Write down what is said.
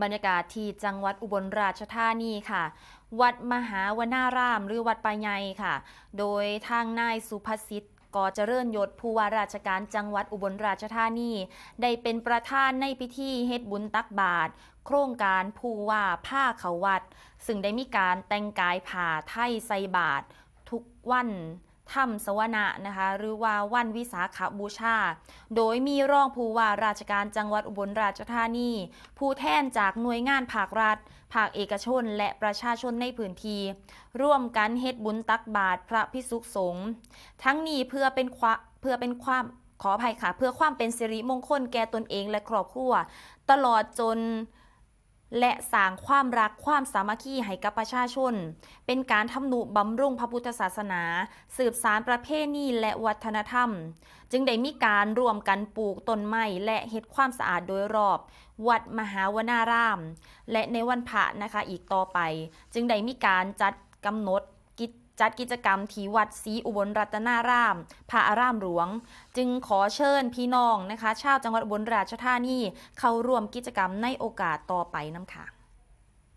บรรยากาศที่จังหวัดอุบลราชธานีค่ะ วัดมหาวนารามหรือวัดปายไยค่ะ โดยทางนายสุภสิทธิ์ก่อเจริญยศผู้ว่าราชการจังหวัดอุบลราชธานี ได้เป็นประธานในพิธีเฮ็ดบุญตักบาตรโครงการผู้ว่าผ้าเขาวัด ซึ่งได้มีการแต่งกายผ่าไทยใส่บาตรทุกวัน ถ้ำสวนะนะคะหรือว่าวันวิสาขบูชา โดยมีรองผู้ว่าราชการจังหวัดอุบลราชธานี ผู้แทนจากหน่วยงานภาครัฐ ภาคเอกชนและประชาชนในพื้นที่ร่วมกันเฮ็ดบุญตักบาตรพระพิสุขสงฆ์ทั้งนี้เพื่อเป็นควาเพื่อเป็นความขออภัยค่ะ เพื่อความเป็นสิริมงคลแก่ตนเองและครอบครัว ตลอดจน และสร้างความรักความสามัคคีให้กับประชาชน เป็นการทำนุบำรุงพระพุทธศาสนา สืบสารประเพณีและวัฒนธรรม จึงได้มีการรวมกันปลูกต้นไม้และเฮ็ดความสะอาดโดยรอบ วัดมหาวนาราม และในวันพระนะคะอีกต่อไป จึงได้มีการจัดกำหนดกิจ จัดกิจกรรมที่วัดศรีอุบลรัตนารามพระอารามหลวง จึงขอเชิญพี่น้องนะคะ ชาวจังหวัดอุบลราชธานีเข้าร่วมกิจกรรมในโอกาสต่อไปน้ำค่ะ